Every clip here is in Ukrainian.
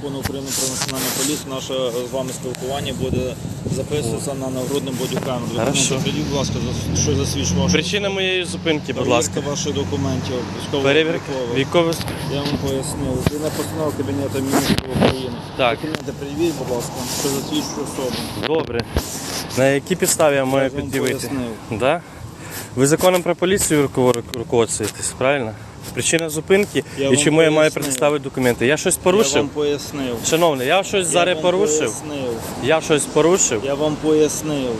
закону України про національну поліцію, наше з вами спілкування буде записуватися на нагрудну бодікамеру. Хорошо. Будь ласка, за- що засвідчує вашу Причина моєї зупинки, будь ласка. Перевірка ваших документів, військового Перевірка військових. Я вам пояснив. І на постанову Кабінету міністрів України. Так. Документи привіть, будь ласка, що засвідчує особу. Добре. На якій підставі я маю Я вам пояснив. Да? Ви законом про поліцію руковод- руководствуєтесь, правильно? Причина зупинки Я і вам чому я маю пояснив. представити документи. Я щось Я порушив? вам пояснив. Шановний, я щось зараз вам порушив. пояснив. Я щось порушив. Я вам пояснив.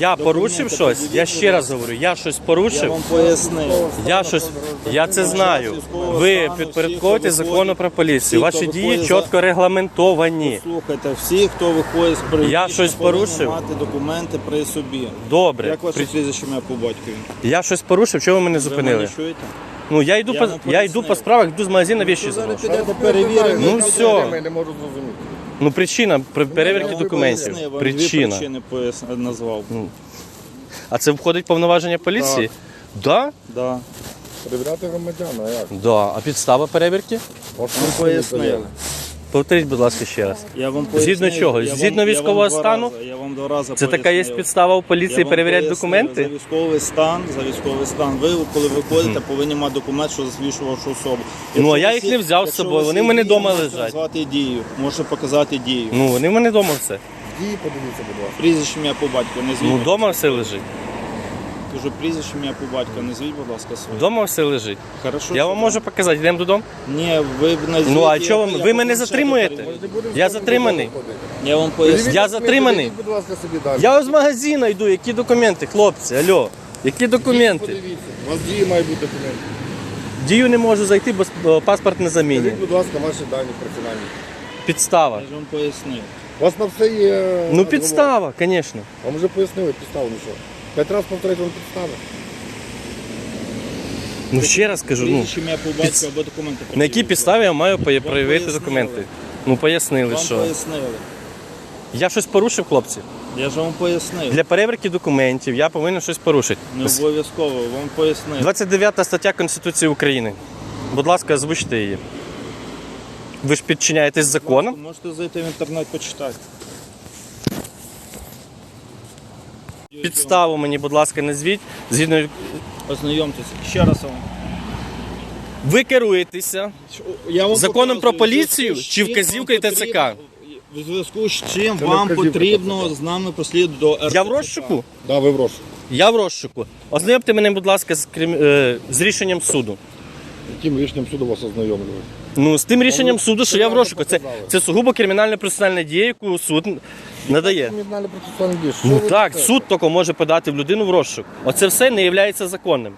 Я Документи порушив щось. Я ще раз говорю, я щось Я порушив. вам пояснив. Я щось, я це знаю. Ви підпорядковуєте закону про поліцію. Ваші дії чітко регламентовані. Слухайте, всі, хто виходить з Я щось повинні порушив? мати документи при собі. Добре. Як ваше При- прізвище ім'я по батькові? Я щось порушив, чого ви мене Ви зупинили? мене чуєте? Ну я йду Я по вам я йду пояснив. по справах, йду з магазину заношу. підете перевіримо. Ну все. Я не можу зрозуміти. Ну причина при перевірки Я документів. пояснив, вам Дві Причина. причини пояс- назвав. А це входить в повноваження поліції? Да? Да. Перевіряти громадян, а як? Да. А підстава перевірки? От Вам пояснили. Повторіть, будь ласка, ще раз. Я вам Згідно чого? я вам- Згідно я вам військового два стану? рази- Я вам два рази Це така є пояснив. підстава у Я поліції вам перевіряти пояснив, документи? За військовий стан, за військовий стан. Ви, коли виходите, повинні мати документ, що засвідчує вашу особу. Ну, а я ви їх всі- не взяв з якщо собою, ви вони всі в мене дії, дома можете лежать. Назвати дію, можете показати дію. Ну, вони в мене вдома все. Дії подивіться, будь ласка. Прізвище ім'я по батьку, не. Ну, вдома все лежить. Кажу, прізвище ім'я по батьку, не звіть, будь ласка, своє. Вдома все лежить. Хорошо, Я вам можу показати, йдемо додому. Ні, ви назвіть. Ну а я- чого ви, ви мене затримуєте? перевірю. Я затриманий. Я вам поясню. Я затриманий. Будь ласка, собі далі. Я з магазину йду, які документи, хлопці, алло. Які документи? Подивіться. У вас дії має бути документи. Дію не можу зайти, бо е, паспорт не заміні. Скажіть, будь ласка, ваші дані персональні. Підстава. Я ж вам пояснив. У вас на все є... Ну підстава, звісно. Вам вже пояснили підставу, ну що. П'ять разів повторити вам підстави. Ну ще раз кажу, ну Прізвище ім'я по батьку або документи. на якій підставі я маю проявити пояснили. документи? Ну пояснили, Вам що. пояснили. Я щось порушив, хлопці. Я ж вам пояснив. Для перевірки документів я повинен щось порушити. Не обов'язково, вам пояснив. 29 стаття Конституції України. Будь ласка, озвучте її. Ви ж підчиняєтесь законам? Можете зайти в інтернет почитати. Підставу мені, будь ласка, назвіть. Згідно Ознайомтеся. Ще раз вам. ви керуєтеся. Я вам Законом про в поліцію зв'язку з чи чим вказівкою вам ТЦК? потрібно- В зв'язку з чим Це вам вказівка потрібно ТЦК. з нами прослідувати до РТЦК? Я в розшуку? Да, ви в розшуку. Я в розшуку. Ознайомте мене, будь ласка, з, крим- е, з рішенням суду. Яким рішенням суду вас ознайомлюють? Ну, з тим рішенням суду, що я в розшуку. Це, це сугубо кримінальна процесуальна дія, яку суд Що Ну ви так, суд тільки може подати в людину в розшук. Оце все не є законним.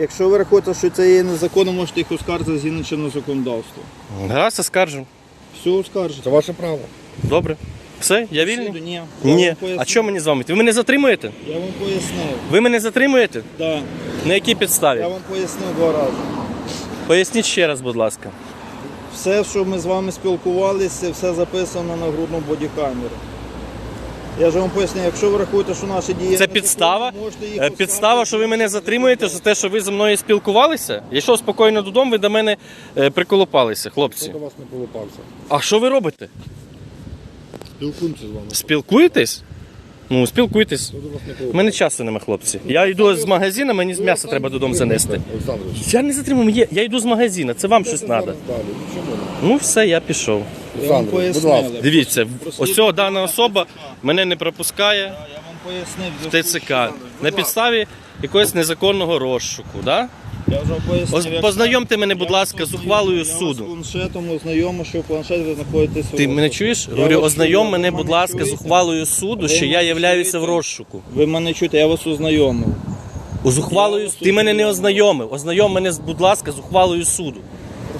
Якщо ви рахуєте, що це є незаконно, можете їх оскаржити згідно чинного законодавства. Гаразд, скаржу. Все оскаржите. Це ваше право. Добре. Все, я Суду вільний? Ні. Я Ні. вам пояснив. А що мені з вами? Ви мене затримуєте? Я вам пояснив. Ви мене затримуєте? Да. На якій Я підставі? вам пояснив два рази. Поясніть ще раз, будь ласка. Все, що ми з вами спілкувалися, все записано на грудну бодікамеру. Я ж вам поясню, якщо ви рахуєте, що наші дії Це підстава? можете їх Е, Підстава, що ви мене затримуєте за те, що ви зі мною спілкувалися? Я йшов спокійно додому, ви до мене е, приколопалися, Хто хлопці. до вас не полупався? А що ви робите? Спілкуємося з вами. Спілкуєтесь? Ну, спілкуйтесь. Хто до вас не У полупався? мене часу нема, хлопці. Я йду з магазину, мені з м'яса треба додому занести. Олександрович. Я не затримую, я, я йду з магазину, це вам щось треба. Далі. Чому? Ну все, я пішов. Я Олександрович, будь ласка. Дивіться, ось цього дана особа мене не пропускає Я вам пояснив. в ТЦК на підставі якогось незаконного розшуку. Да? Я вже вам пояснив. Як- Познайомте мене, будь ласка, з ухвалою суду. Я вас планшетом ознайомив, що в планшеті ви знаходитесь. Ти мене розшуку. чуєш? Я Говорю, вас ознайом чую, мене, ви будь ласка, з чуєте? ухвалою суду, що я мене являюся в чуєте? розшуку. Ви мене чуєте, я вас ознайомив. З ухвалою вас ти мене не ознайомив. ознайомив. Ознайом мене, будь ласка, з ухвалою суду.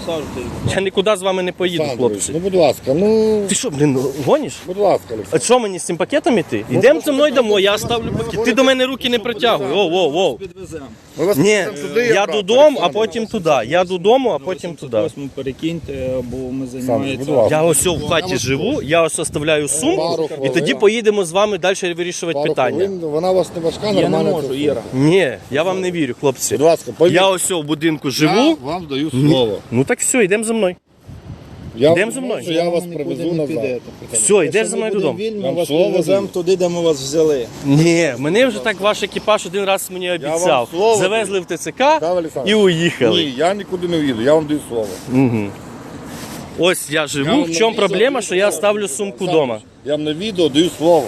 Присаджуйтесь. Я нікуди з вами не поїду, Олександрович, хлопці. Ну, будь ласка, ну... Ти що, блін, гониш? Будь ласка, А Олександр. що мені з цим пакетом іти? Йдемо зі мною домой, я ставлю пакет. Ти до мене руки не притягуй. Воу, воу, воу. Підвеземо. Ми вас Ні, туди, я додому, а Олександр. потім туди. Я додому, а потім туди. 88 перекиньте, бо ми будь займаємося. ласка. Я ось в хаті живу, я ось оставляю сумку, і тоді поїдемо з вами далі вирішувати Пару питання. хвилин, Вона у вас не важка, Я не можу, Іра. Ні, я вам не вірю, хлопці. Будь ласка. Я ось в будинку Я живу. вам даю слово. Ну так все, йдемо за мною. Я Йдемо зі мною. можу, Я вас привезу назад. Все, йдеш за мною додому. вільні, Ми вас слово привеземо даю. туди, де ми вас взяли. Ні, мене вже так ваш екіпаж один раз мені вам обіцяв. слово Завезли в ТЦК Олександр? і уїхали. Ні, я нікуди не їду, я вам даю слово. Угу. Ось я Я живу. вам В чому проблема, що я ставлю сумку вдома. Я вам на відео даю слово.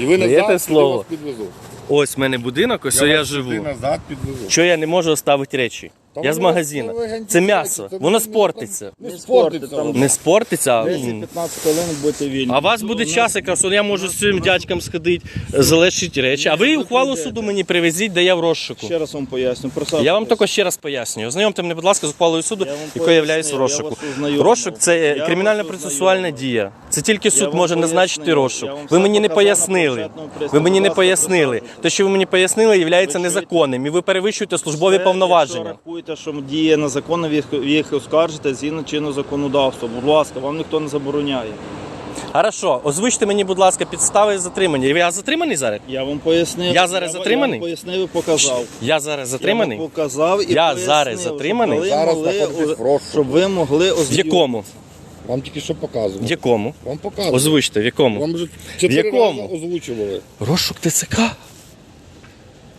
І ви Даєте назад сюди слово? вас підвезу. Ось в мене будинок, ось я, вас живу. назад підвезу. Що я не можу оставити речі? Я з магазину. це м'ясо, воно спортиться. Не спортиться. Не спортиться. а, м. 10-15 хвилин будете вільні. А у вас буде час, якраз я можу з цим дядьком сходити, залишити речі. А ви ухвалу суду мені привезіть, де я в розшуку. Ще раз вам поясню. Я вам також ще раз пояснюю. Ознайомте мене, будь ласка, з ухвалою суду, якою я являюсь в розшуку. Розшук це Я вас кримінально-процесуальна дія. Це тільки суд може назначити розшук. Ви мені не пояснили. Ви мені не пояснили. Те, що ви мені пояснили, є незаконним. І ви перевищуєте службові повноваження. Якщо що діє незаконно, ви їх- ви їх оскаржите згідно чинного законодавства. Будь ласка, вам ніхто не забороняє. Хорошо, озвучте мені, будь ласка, підстави затримання. Я затриманий зараз? Я вам пояснив. Я зараз затриманий? Я вам пояснив і показав. Я зараз затриманий? Я вам показав і Я пояснив, зараз затриманий? щоб ви Зараз могли знаходитесь в розшуку. Щоб ви могли В ознайомитися. якому? Вам тільки що показували. В якому? Вам показували. Озвучте, в якому? Вам вже чотири якому? рази озвучували. Розшук ТЦК.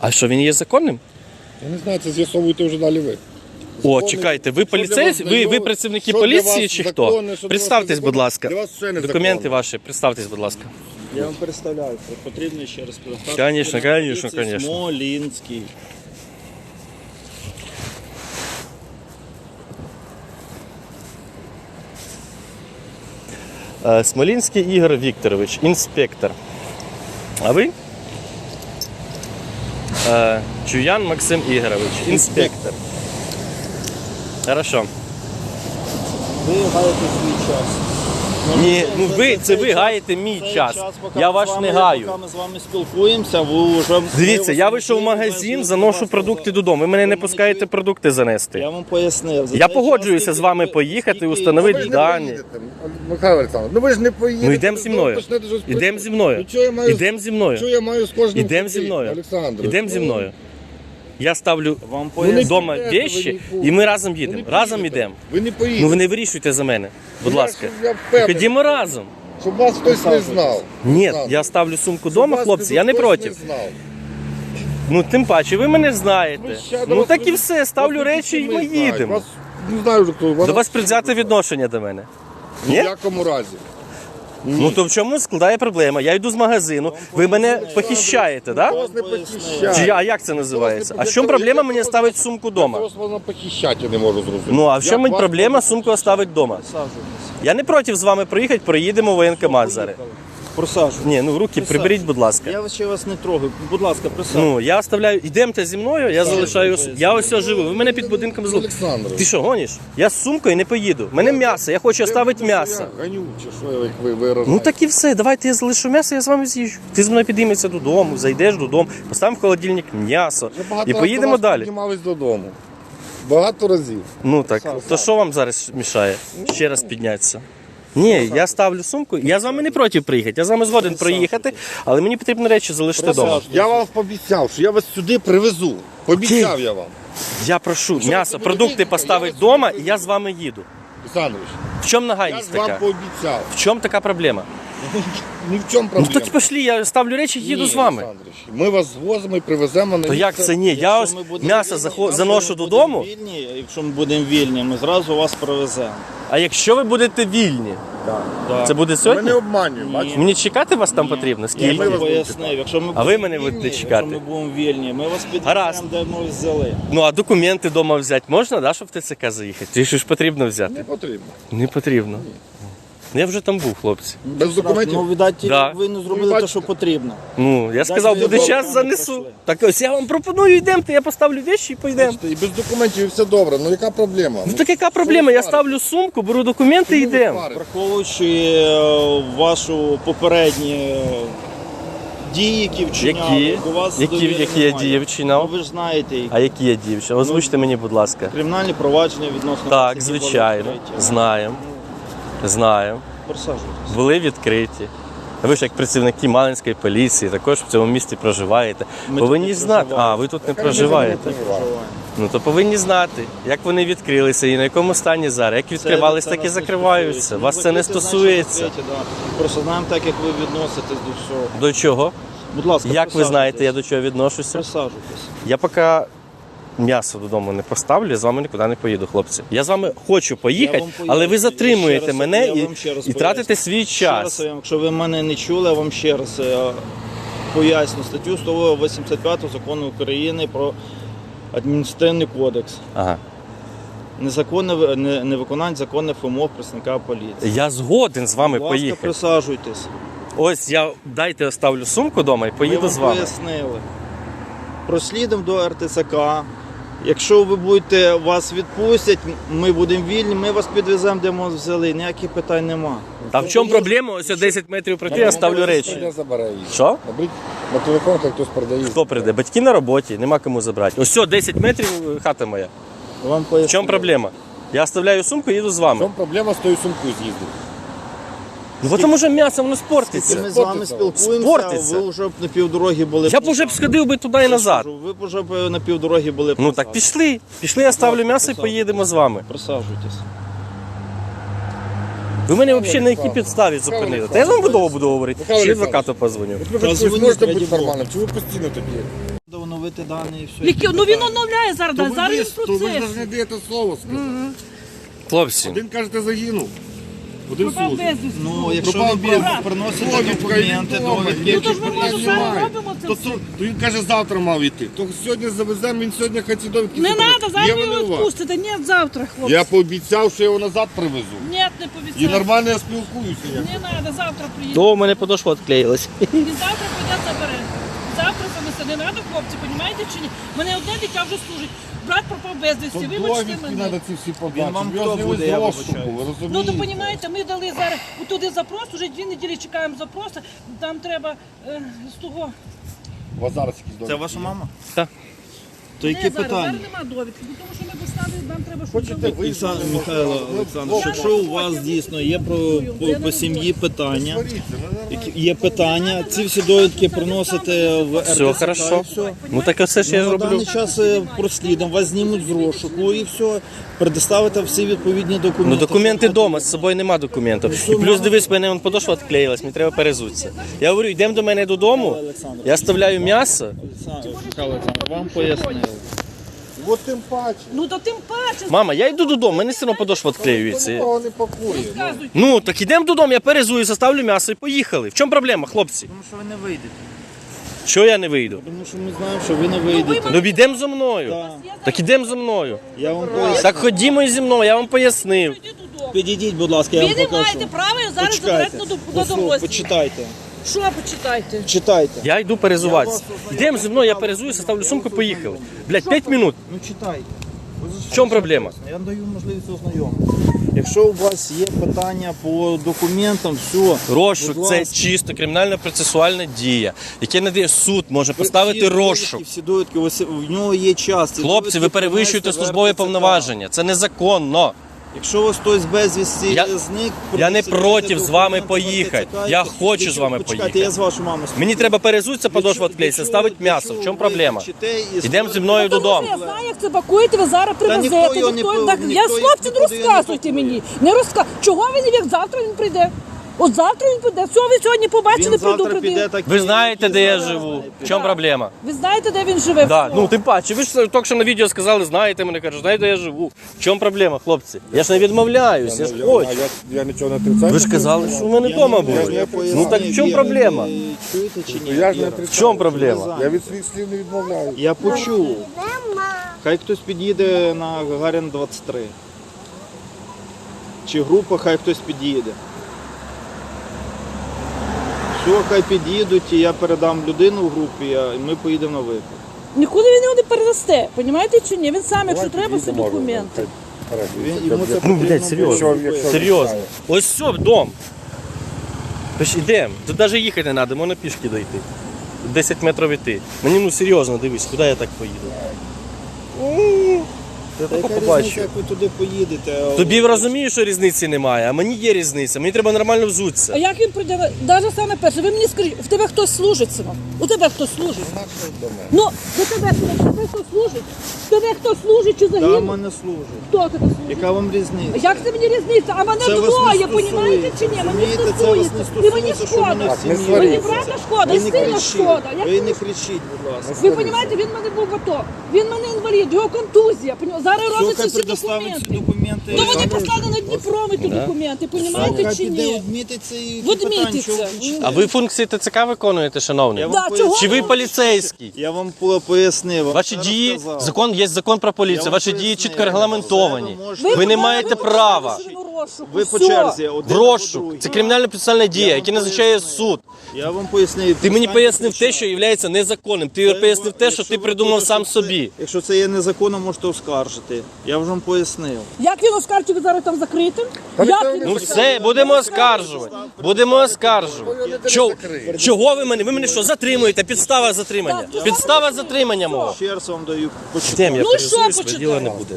А що він є законним? Я не знаю, це з'ясовуєте вже далі ви. О, Закони- чекайте, ви що для поліцейські? вас Ви, ви працівники що для поліції вас чи хто? законне, що для вас Представтесь, незаконне. будь ласка. Для вас все незаконне. Документи ваші, представтесь, будь ласка. Я вам представляю, потрібно ще раз представити. Конечно, конечно, конечно. Смолінський. Е, Смолінський Ігор Вікторович, інспектор. А ви? Е, Чуян Максим Ігорович, інспектор. Хорошо. Ви гаєте свій час. Ні, ну ви, це ви гаєте мій Цей час. поки Я ми ваш вами- не гаю. Поки ми з вами спілкуємося, ви вже... Дивіться, я вийшов в магазин, заношу продукти додому. Ви мене не пускаєте продукти занести. Я вам пояснив. За Я цей погоджуюся час, з вами скільки- поїхати, скільки- установити Ви ж не дані. поїдете, Михайло Олександрович, ну ви ж не поїдете. Ну йдемо зі мною. Ідемо зі мною. Ну, Ідемо зі мною. Що я маю з кожним Ідемо зі мною. Олександр? Ідемо зі Ну, мною. Я ставлю Вам вдома підете ви і ми разом ви їдемо. не Разом поїдете. йдемо. Ви не поїдете. Ну ви не вирішуйте за мене, будь Ну, я ласка. ж- я впевнений. Ходімо разом. Щоб вас хтось не знав. Ні, я ставлю сумку Щоб вдома, вас хлопці, я не хтось проти. не знав. Ну тим паче, ви мене знаєте. Ну, до Ну вас так і люди- все, ставлю вас речі і ми знають. їдемо. Вас, не знаю вже хто. До вас предвзяте відношення до мене. Ні? Ні? В якому разі. Ну то в чому складає проблема? Я йду з магазину, ви мене похищаєте, так? Вас не Чи похищають. я- а як це називається? А в чому проблема мені ставити сумку вдома? Вас похищати, я не можу зрозуміти. Ну а в Як чому вас проблема сумку оставити вдома? Я не проти з вами приїхати, проїдемо в воєнкомат зараз. Присаджуйтесь. Ні, ну руки приберіть, будь ласка. Я ще вас не трогаю. Будь ласка, присаджуйтесь. Ну, я оставляю, йдемте зі мною, я залишаю. Я ось ось живу. Ви мене під будинком злу. Олександр. Ти що, гониш? Я з сумкою не поїду. Мене м'ясо, я хочу оставити м'ясо. Я ганю, чи що як ви виражаєте? Ну так і все, давайте я залишу м'ясо, я з вами з'їжджу. Ти з мною підіймешся додому, зайдеш додому, поставимо в холодильник м'ясо Вже багато і поїдемо вас далі. Піднімались додому. Багато разів. Ну так, то що вам зараз мішає ще раз піднятися? Ні, я ставлю сумку. Я з вами не проти приїхати. Я з вами згоден проїхати, але мені потрібно речі залишити вдома. Я вам пообіцяв, що я вас сюди привезу. Пообіцяв я вам. Я прошу м'ясо, продукти поставити вдома, і я з вами їду. Олександрович, В чому я нагайність ж вам така? пообіцяв. В чому така проблема? Ні в чому Ну проблема. тоді пішли, я ставлю речі, їду Ні, з вами. Олександрович, Ми вас звозимо і привеземо на То як місце. це ні? Я ось м'ясо захо- заношу додому. Вільні, якщо ми будемо вільні, ми зразу вас привеземо. А якщо ви будете вільні, Да. це буде Ми сьогодні? не обманюємо, бачите? Мені чекати вас там потрібно? Я Скільки? ми вас пояснив, якщо ми А ви будемо мене вільні, будете чекати? Якщо ми будемо вільні, ми вас Гаразд. де ми взяли. Ну а документи вдома взяти можна, да, щоб в ТЦК заїхати? Ти що ж потрібно Не потрібно. Не потрібно. Я вже там був, хлопці. Без документів? Ну, видать, Да. ви не зробили Ну, те, що потрібно. Ну, я сказав, буде добре час, не занесу. пройшли. Так ось я вам пропоную, йдемте, я поставлю вещі і поїдемо. Бачите, І без документів і все добре. Ну яка проблема? Ну так яка проблема? Я ставлю сумку, беру документи і йдемо. сваритесь? Враховуючи е, вашу попередні е, дії, які вчиняли, Які? до вас Які- довіри які я немає. дії вчиняв? Ну, ви ж знаєте, які А які є дівчата? Озвучте мені, будь ласка. кримінальні провадження відносно вас, Так, які були звичайно. відкриті. Знаємо. Знаємо. Присаджуйтесь. Були відкриті. Ви ж як працівники Малинської поліції також в цьому місті проживаєте. Ми Повинні знати. А, ви тут не проживаєте. Ну то повинні знати, як вони відкрилися і на якому стані зараз. Як відкривались, так і закриваються. Вас Ну, це не стосується. Просто знаємо так, як ви відноситесь до всього. До чого? Будь ласка, Як ви знаєте, я до чого відношуся? Присаджуйтесь. Я поки м'ясо додому не поставлю, я з вами нікуди не поїду, хлопці. Я з вами хочу поїхати, Я вам поясню. але ви Ще затримуєте раз- мене я і, вам ще раз і тратите свій Ще раз, час. я вам- якщо ви мене не чули, я вам ще раз е, поясню статтю 185 закону України про адміністративний кодекс. Ага. Незаконне ви- не, невиконання законних вимог представника поліції. Я згоден з вами Будь ласка, поїхати. присаджуйтесь. Ось я дайте оставлю сумку вдома і Ми поїду вам з вами. пояснили. Прослідом до РТЦК. Якщо ви будете вас відпустять, ми будемо вільні, ми вас підвеземо, де ми взяли. Ніяких питань нема. Та в чому проблема? Ось 10 метрів пройти, я ставлю речі. Що? На телефон, хай хтось продає. Хто прийде? Батьки на роботі, нема кому забрати. Ось все, 10 метрів е, хата моя. Вам В чому проблема? Я оставляю сумку і їду з В вами. чому проблема з тою сумкою з'їздити? Ну бо тому що м'ясо воно спортиться. Ми з вами спілкуємося, Спортиться. ви вже б на півдороги були. Я б уже б сходив би туди і назад. Ви б вже б на півдороги були. Ну так пішли. Пішли, я ставлю м'ясо і поїдемо з вами. Присаджуйтесь. Ви мене взагалі на якій підставі зупинили? Та я з вами буду говорити. Михайло Ще адвокату позвоню. Ви раді бути нормальним, чи ви постійно такі? Треба оновити дані і все. Які, ну він оновляє зараз, да, зараз він в то ви ж процесі. не даєте слово сказати. Хлопці, Один кажете загинув. Один Пропав служить. безвісти. Ну, якщо Пропав ви без- приносите Довідка, документи, відомо. довідки, Ну, то ж ми можемо зараз робимо це То, все. то, то він каже, завтра мав йти. То сьогодні завеземо, він сьогодні хай ці довідки. Не забере. треба, зараз Є вони його у вас? відпустите. Ні, завтра, хлопці. Я пообіцяв, що я його назад привезу. Ні, не І повіцяю. нормально я спілкуюся. Не треба, завтра приїде. то у мене подошва відклеїлась. І завтра прийде забере. Завтра повесе. Не треба, хлопці, розумієте чи ні? Мене одне дитя вже служить. Брат пропав без безвісті. Вибачте мене. треба ці всі подачі. Він вам його хто зняли буде, з я розшуку, вибачаюсь. ви Ну, то розумієте, ми дали зараз туди запрос, вже дві неділі чекаємо запроса. Там треба е, з того. У вас зараз якісь довідки. Це ваша мама? Так. То які зараз, питання? зараз немає довідки, бо тому що ми поставили, нам треба щось Хочете ви? Олександр Михайло Олександрович, якщо у вас дійсно є про по, по сім'ї питання, які- є питання, ці всі довідки приносите в РТЦК. Все хорошо. і все. Ну так все ж я Ну, на роблю. даний час е, прослідом, вас знімуть з розшуку і все, предоставите всі відповідні документи. Ну документи вдома, з собою нема документів. І плюс дивись, мене вон подошва відклеїлась, мені треба перезутися. Я говорю, йдемо до мене додому, я оставляю м'ясо. Олександр, вам пояснили. От тим паче. Ну то тим паче, Мама, я йду додому, мене все одно подошва відклеюється. Нікого не пакує. ну. Ну так ідемо додому, я перезую, ставлю м'ясо і поїхали. В чому проблема, хлопці? Тому що ви не вийдете. Що я не вийду? Тому що ми знаємо, що ви не вийдете. Ну йдемо зі мною. Так. Так ідемо зі мною. Я вам поясню. Так ходімо зі мною, я вам пояснив. Підійдіть, будь ласка, я Ви вам не покажу. маєте права зараз Почекайте. забрати на, до- на Послухайте, дорозі. Почитайте. Що почитайте? Читайте. Я йду перезуватися. Йдемо зі мною, я перезуюся, ставлю сумку, поїхали. Блять, 5 минут. Ну читайте. В чому проблема? Я даю можливість ознайомитися. Якщо у вас є питання по документам, все. Розшук це чисто кримінальна процесуальна дія, яке надає суд, може поставити розшук. Всі довідки, в нього є час. Хлопці, ви перевищуєте службові повноваження. Це незаконно. Якщо у вас хтось безвісті Я- зник, я не проти з вами поїхати. Я хочу з вами поїхати. я з вашою мамою Мені треба перезутися, подошва відклеїться, ставить м'ясо. В чому проблема? Ідемо зі мною додому. я знаю, як це пакуєте, ви зараз ніхто привезете. його не пов- Так, я його хлопці, не нікуди його не розказуйте мені. Не розка... Чого він як завтра він прийде? От завтра він прийде. Все, ви сьогодні побачили, Він завтра предупредили. так. Ви знаєте, де я живу. В чому проблема? Ви знаєте, де він живе? Да, ну тим паче, ви ж тільки що на відео сказали, знаєте мене, кажуть, знаєте, де я живу. В чому проблема, хлопці? Я ж не відмовляюсь, я ж хочу. я, я нічого не отрицаю. Ви ж казали, що в мене вдома були. я Ну так в чому проблема? Чуєте чи ні? Я ж не Віра? В отрицаю. чому проблема? Я від своїх слів не відмовляюсь. Я почув. Хай хтось під'їде на Гагарін 23. Чи група, хай хтось під'їде. Все, хай під'їдуть, і я передам людину в групі, а- і ми поїдемо на виклик. Нікуди він його не передасте. Понімаєте чи ні? Він сам, якщо треба, все документи. Він, йому це Ну, блядь, серйозно. Серйозно. Ось все, дом. Тож ідемо. Тут навіть їхати не треба, можна пішки дойти. 10 метрів йти. Мені ну серйозно, дивись, куди я так поїду. Я Та яка різниця, як ви туди поїдете? Тобі розумієш, що різниці немає, а мені є різниця. Мені треба нормально взутися. А як він прийде? Навіть саме перше, ви мені скажіть, в тебе хтось служить, синок? У тебе хтось служить? Ну, до тебе, синок, в тебе хтось служить? В тебе хтось служить чи Та загинув? мене служить. Хто тебе служить? Яка вам різниця? Як це мені різниця? А мене Це вас не двоє, стосується. понімаєте чи ні? Мені Розумієте, це вас стосується. І мені стосується, що мене шкода. Мені правда шкода, Ви і не сильно кричіть. шкода. Ви ви- не кричіть, будь ласка. Ви розумієте, він мене був в АТО. Він мене інвалід, його контузія. понімаєте? Зараз робляться всі предоставить ці документи. документи. Ну вони послали на Дніпро ми ті документи, понімаєте чи ні? відмітиться і відмітиться. А ви функції ТЦК виконуєте, шановний? Я вам Да, поясню. чого Чи ви поліцейський? Я вам по- пояснив. Ваші Все дії, розказав. закон є закон про поліцію. Ваші пояснив. дії чітко регламентовані. Ви не маєте права. Ви по черзі. Один або розшук. другий. Це кримінальна процесуальна дія, яка назначає суд. Я вам пояснив. Ти мені пояснив те, що є незаконним. Ти Це пояснив те, що ти придумав сам собі. Якщо це є незаконно, можете оскаржити. Я вже вам пояснив. Як він оскаржить, ви зараз там закритим? Як він Ну все, будемо оскаржувати. Будемо оскаржувати. Чо- Чого ви мене? Ви мене що затримуєте? Підстава затримання. Підстава затримання мого. Ще раз вам даю. Тем, я Ну що перезуюсь, почитати? діла не буде.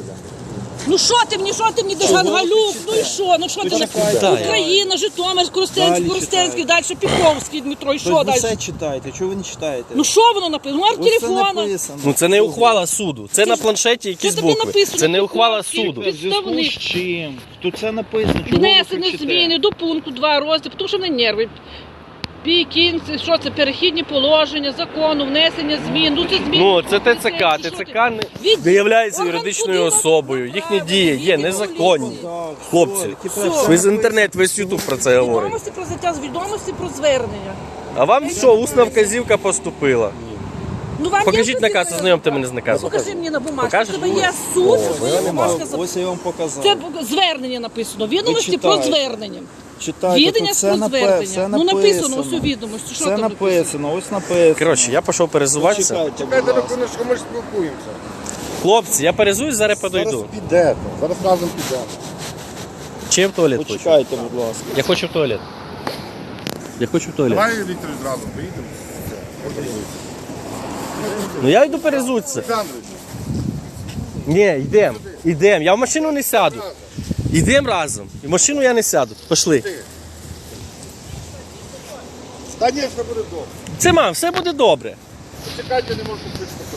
Ну що ти мені, що ти мені Дежан Галюк? Ну і що? Ну що ти читайте. Україна, Житомир, Коростенський, Далі Коростенський, далі Піковський, Дмитро, і що ви далі? все читаєте, чого ви не читаєте? Ну що воно написано? Номер це телефона. Ну це не ухвала суду. Це на планшеті якісь букви. Це не ухвала суду. З чим? Тут це написано, чого ви Внесені зміни до пункту 2 розділу, тому що мене нерви. Пікінці, що це перехідні положення, закону, внесення змін. Ну це зміни. Ну це ТЦК. ТЦК не, Від- не являється юридичною особою. Їхні дії є незаконні. Хлопці, ви з інтернет, весь Ютуб про це говорить. Відомості про взяття з відомості про звернення. А вам що, усна вказівка поступила? Ну, вам Покажіть вказівка? наказ, ознайомте мене з наказом. Покажи мені на бумажці. Покажеш? Тебе є суд, що є бумажка за Ось я вам показав. Це звернення написано. Відомості про читайте. звернення. Читайте, Відання тут про все, напе- звернення. Ну написано. ось у відомості. Що Все там написано? написано, ось написано. Коротше, я пішов перезуватися. Чекайте, Чекайте будь на ласка. хвилиночку, ми ж спілкуємося. Хлопці, я перезуюсь, зараз Зараз подойду. підете, зараз разом підемо. Чи я в туалет хочу? Почекайте, будь ласка. Я хочу в туалет. Я хочу в туалет. Давай, Віктор, зразу поїдемо. Ну я йду перезуться. Ні, йдемо, йдемо. Я в машину не сяду. Йдемо разом. І в машину я не сяду. Пішли. Звісно, буде добре. Це мам, все буде добре. Чекайте, не можу писати.